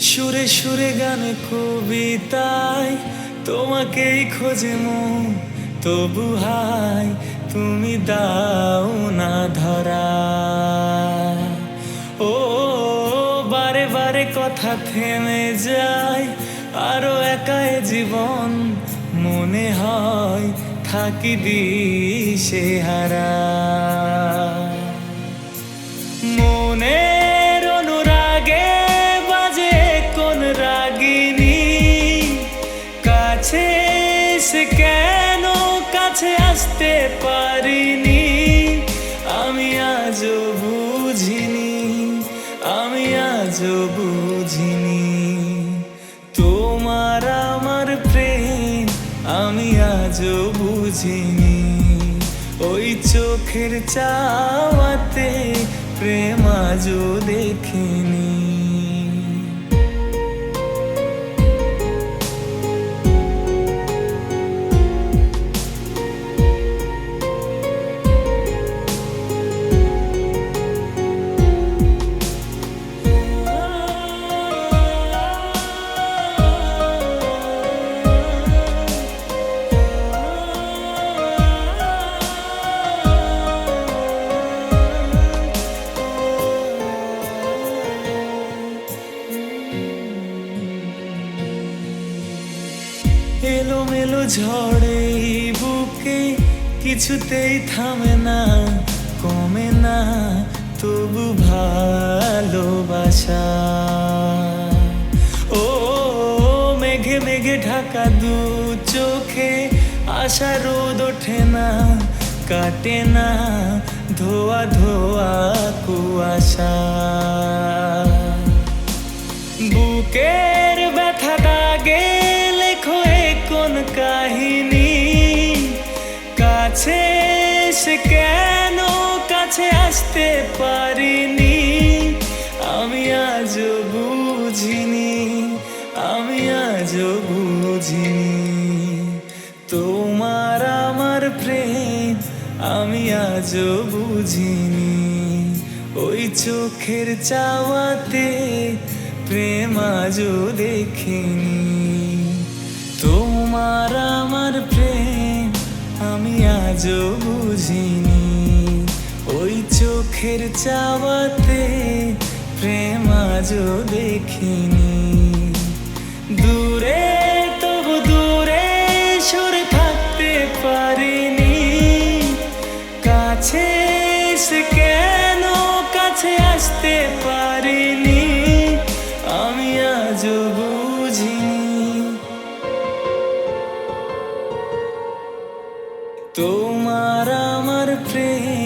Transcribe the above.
সুরে সুরে গানে কবিতায় তোমাকেই খোঁজে মন, তবু হাই তুমি দাও না ধরা। ও, বারে বারে কথা থেমে যায়, আরও একাই জীবন মনে হয়, থাকি দিশে হারা। আজও বুঝিনি, আমি আজও বুঝিনি। তোমার আমার প্রেম, আমি আজও বুঝিনি। ওই চোখের চাওয়াতে প্রেম আজও দেখিনি। এলো মেলো ঝড়ে বুকে কিছুতেই থামে না, কমে না, তবু ভালোবাসা। ও, মেঘে মেঘে ঢাকা দু চোখে আশা রোদ ওঠে না, কাটে না ধোয়া ধোয়া কুয়াশা। আসতে পারিনি। আমি আজও বুঝিনি, আমি আজও বুঝিনি। তোমার আমার প্রেম আমি আজও বুঝিনি। ওই চোখের চাওয়াতে প্রেম আজও দেখিনি। তোমার আমার প্রেম আমি আজও বুঝিনি। চোখের চাওয়াতে প্রেম আজও দেখিনি। দূরে তবু দূরে সরে থাকতে পারিনি। কাছে কেন কাছে আসতে পারিনি? আমি আজও বুঝিনি। তোমার আমার প্রেম